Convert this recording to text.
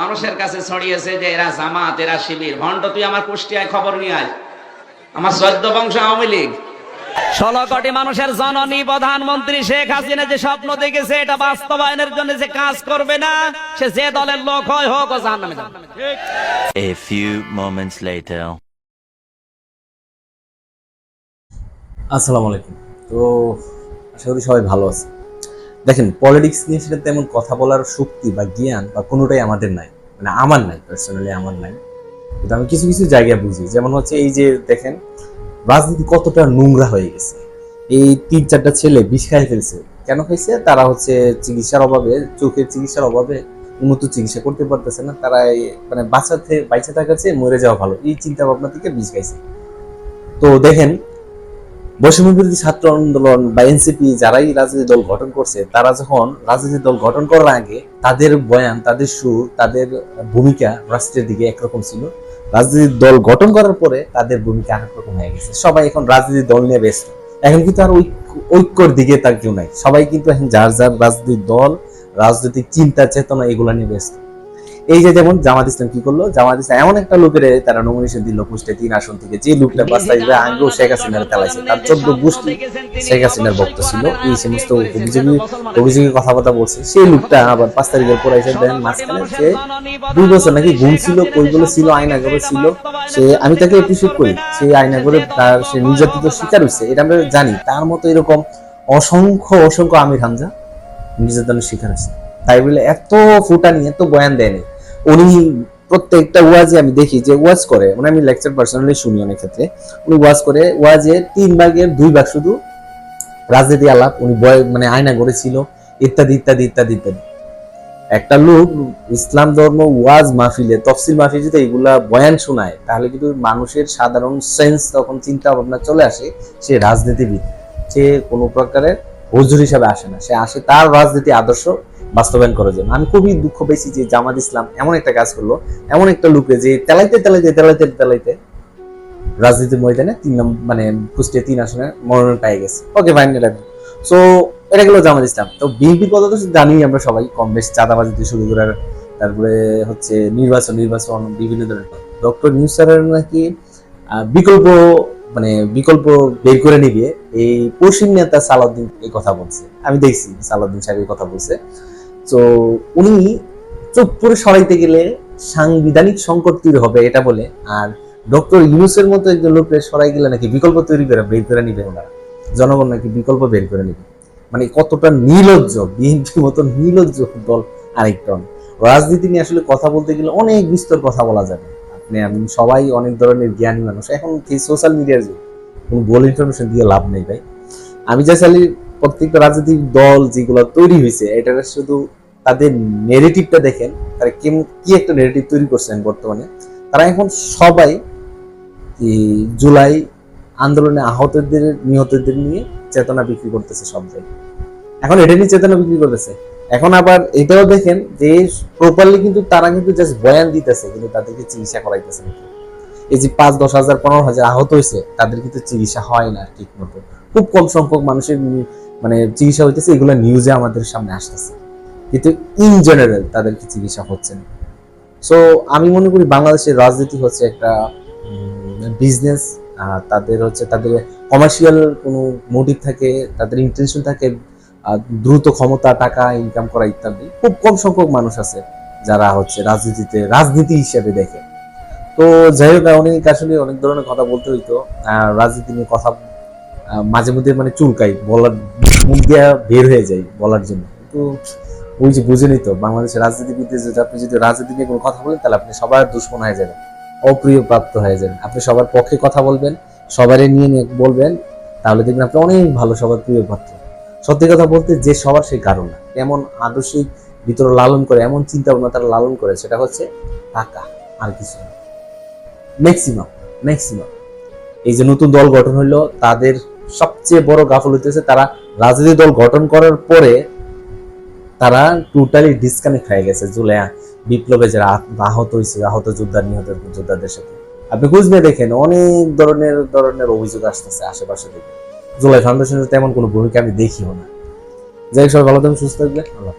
মানুষের কাছে ছড়িয়েছে যে এরা জামাত এরা শিবির। ভণ্ড তুই আমার কুষ্টিয়ায় খবর নিয়ে আয়। আমার চোদ্দ বংশ আওয়ামী লীগ। ষোলো কোটি মানুষের জননী প্রধানমন্ত্রী শেখ হাসিনা যে স্বপ্ন দেখেছে এটা বাস্তবায়নের জন্য যে কাজ করবে না। সে যে দলের লোক হয় হোক ও জাহান্নামে। A few moments later. আসসালামু আলাইকুম। তো আশা করি সবাই ভালো আছে দেখেন পলিটিক্স নিয়ে সেটা তেমন কথা বলার শক্তি বা জ্ঞান বা কোনোটাই আমাদের নাই। মানে আমার নাই পার্সোনালি আমার নাই। কিন্তু আমি কিছু কিছু জায়গায় বুঝি। যেমন হচ্ছে এই যে দেখেন, রাজনীতি কতটা নোংরা হয়ে গেছে। এই তিন চারটা ছেলে বিষ খাই ফেলছে। কেন খাইছে? তারা হচ্ছে চিকিৎসার অভাবে, চোখের চিকিৎসার অভাবে উন্নত চিকিৎসা করতে পারতেছে না। তারা মানে বাঁচাতে বাইচে থাকার চেয়ে মরে যাওয়া ভালো। এই চিন্তা ভাবনা থেকে বিষ খাইছে। তো দেখেন বৈষম্য বিরোধী ছাত্র আন্দোলন বা এনসিপি যারাই রাজনীতি দল গঠন করছে, তারা যখন রাজনীতি দল গঠন করার আগে তাদের বয়ান, তাদের সুর, তাদের ভূমিকা রাষ্ট্রের দিকে একরকম ছিল। রাজনৈতিক দল গঠন করার পরে তাদের ভূমিকা আরেক রকম হয়ে গেছে। সবাই এখন রাজনৈতিক দল নিয়ে ব্যস্ত। এখন কিন্তু আর ঐক্য, ঐক্যর দিকে তার কেউ নাই। সবাই কিন্তু এখন যার যার রাজনৈতিক দল, রাজনৈতিক চিন্তা, চেতনা, এগুলা নিয়ে ব্যস্ত। এই যে যেমন জামাত ইসলাম কি করল? জামাত ইসলাম এমন একটা লোকের তারা নমিনেশন দিল কুষ্টে তিন আসন থেকে। যে লোকটা বাস্তায় আগেও শেখ হাসিনার চালাইছে তার চোদ্দ গোষ্ঠী শেখ হাসিনার ভক্ত ছিল। এই সমস্ত অভিযোগী অভিযোগী কথাবার্তা বলছে। সেই লোকটা আবার পাঁচ তারিখের পর এসে দেন মাঝখানে সে দুই বছর নাকি ঘুম ছিল কইগুলো ছিল আয়নাগরে ছিল। সে আমি তাকে এপ্রিসিয়েট করি। সেই আয়নাগরে তার সে নির্যাতিত শিকার হয়েছে এটা আমরা জানি। তার মতো এরকম অসংখ্য অসংখ্য আমির হামজা নির্যাতনের শিকার হয়েছে। তাই বলে এত ফুটা নিয়ে এত বয়ান দেয়নি উনি প্রত্যেকটা ওয়াজে আমি দেখি যে ওয়াজ করে মানে আমি লেকচার পার্সোনালি শুনি অনেক ক্ষেত্রে। উনি ওয়াজ করে, ওয়াজে তিন ভাগের দুই ভাগ শুধু রাজনীতি আলাপ, উনি বয় মানে আয়না করেছিল ইত্যাদি ইত্যাদি ইত্যাদি ইত্যাদি। একটা লোক ইসলাম ধর্ম, ওয়াজ মাহফিলে, তফসিল মাহফিল যদি এগুলা বয়ান শোনায়, তাহলে কিন্তু মানুষের সাধারণ সেন্স তখন চিন্তা ভাবনা চলে আসে, সে রাজনীতিবিদ। সে কোনো প্রকারের হুজুর হিসাবে আসে না। সে আসে তার রাজনীতি আদর্শ বাস্তবায়ন করার জন্য। আমি খুবই দুঃখ পেয়েছি যে জামাত ইসলাম এমন একটা কাজ করল, এমন একটা লোকে যে তেলাইতে তেলাইতে তেলাইতে তেলাইতে রাজনীতির ময়দানে তিন নম্বর মানে কুষ্টিয়া তিন আসনে মনোনয়ন পেয়ে গেছে। ওকে ফাইন এটা সো এটা গেলো জামাত ইসলাম। তো বিএনপির কথা তো জানি আমরা সবাই কম বেশ চাঁদাবাজি থেকে শুরু করে তারপরে হচ্ছে নির্বাচন নির্বাচন, বিভিন্ন ধরনের। ডক্টর নিউজ স্যারের নাকি বিকল্প মানে বিকল্প বের করে নিবে। এই পশ্চিম নেতা সালাউদ্দিন এই কথা বলছে। আমি দেখছি সালাউদ্দিন সাহেব এই কথা বলছে। তো উনি চুপ করে সরাইতে গেলে সাংবিধানিক সংকট তৈরি হবে এটা বলে। আর ডক্টর ইউনুসের মতো একজন লোকের সরাই গেলে নাকি বিকল্প তৈরি করে, বের করে নিবে ওনারা জনগণ নাকি বিকল্প বের করে নিবে। মানে কতটা নির্লজ্জ বিএনপির মতো নির্লজ্জ দল আরেকটা। রাজনীতি নিয়ে আসলে কথা বলতে গেলে অনেক বিস্তর কথা বলা যাবে। আপনি, আমি সবাই অনেক ধরনের জ্ঞানী মানুষ। এখন সোশ্যাল মিডিয়ার যুগ। কোনো বল ইনফরমেশন দিয়ে লাভ নেই ভাই। আমি যা চাইলে প্রত্যেকটা রাজনৈতিক দল যেগুলো তৈরি হয়েছে এটা শুধু তাদের নেগেটিভটা দেখেন, তারা কেমন, কি একটা নেগেটিভ তৈরি করছেন বর্তমানে, তারা এখন সবাই জুলাই আন্দোলনে আহতদের, নিহতদের নিয়ে চেতনা বিক্রি করতেছে সব জায়গায়। এখন এটা নিয়ে চেতনা বিক্রি করতেছে। এখন আবার এটাও দেখেন যে প্রপারলি কিন্তু তারা কিন্তু জাস্ট বয়ান দিতেছে, কিন্তু তাদেরকে চিকিৎসা করাইতেছে না এই যে পাঁচ, দশ হাজার, পনেরো হাজার আহত হয়েছে, তাদের কিন্তু চিকিৎসা হয় না ঠিক মতো খুব কম সংখ্যক মানুষের মানে চিকিৎসা হইতেছে, এগুলো নিউজে আমাদের সামনে আসতেছে। কিন্তু ইন জেনারেল তাদেরকে চিকিৎসা হচ্ছে না। সো আমি মনে করি বাংলাদেশের রাজনীতি হচ্ছে একটা বিজনেস তাদের হচ্ছে তাদের কমার্শিয়াল কোনো মোটিভ থাকে, তাদের ইন্টেনশন থাকে দ্রুত ক্ষমতা, টাকা ইনকাম করা ইত্যাদি। খুব কম সংখ্যক মানুষ আছে যারা হচ্ছে রাজনীতিতে, রাজনীতি হিসেবে দেখে। তো যাই হোক, অনেক আসলে অনেক ধরনের কথা বলতে হইতো রাজনীতি নিয়ে কথা মাঝে মধ্যে মানে চুলকাই, বলার মুখ দিয়া বের হয়ে যায় বলার জন্য। কিন্তু ওই যে বুঝেনি তো বাংলাদেশের রাজনীতিবিদদের যদি আপনি যদি রাজনীতি নিয়ে কোনো কথা বলেন, তাহলে আপনি সবার দুশ্মন হয়ে যাবেন, অপ্রিয় প্রাপ্ত হয়ে যাবেন। আপনি সবার পক্ষে কথা বলবেন সবারই নিয়ে নিয়ে বলবেন, তাহলে দেখবেন আপনি অনেক ভালো, সবার প্রিয় পাত্র সত্যি কথা বলতে যে সবার সেই কারণ না। এমন আদর্শিক ভিতরে লালন করে, এমন চিন্তা ভাবনা তারা লালন করে, সেটা হচ্ছে টাকা, আর কিছু না। ম্যাক্সিমাম ম্যাক্সিমাম এই যে নতুন দল গঠন হলো তাদের সবচেয়ে বড় গাফল হইতেছে তারা রাজনীতি দল গঠন করার পরে তারা টোটালি ডিসকানেক্ট হয়ে গেছে জুলাই বিপ্লবে যারা আহত হয়েছে আহত যোদ্ধা, নিহত যোদ্ধাদের সাথে। আপনি খুঁজবে দেখেন, অনেক ধরনের ধরনের অভিযোগ আসতেছে আশেপাশে থেকে। জুলাই ফাউন্ডেশনের তেমন কোনো ভূমিকা আমি দেখিও না। যাই সব সবাই ভালো থাকবেন, সুস্থ থাকবে আল্লাহ।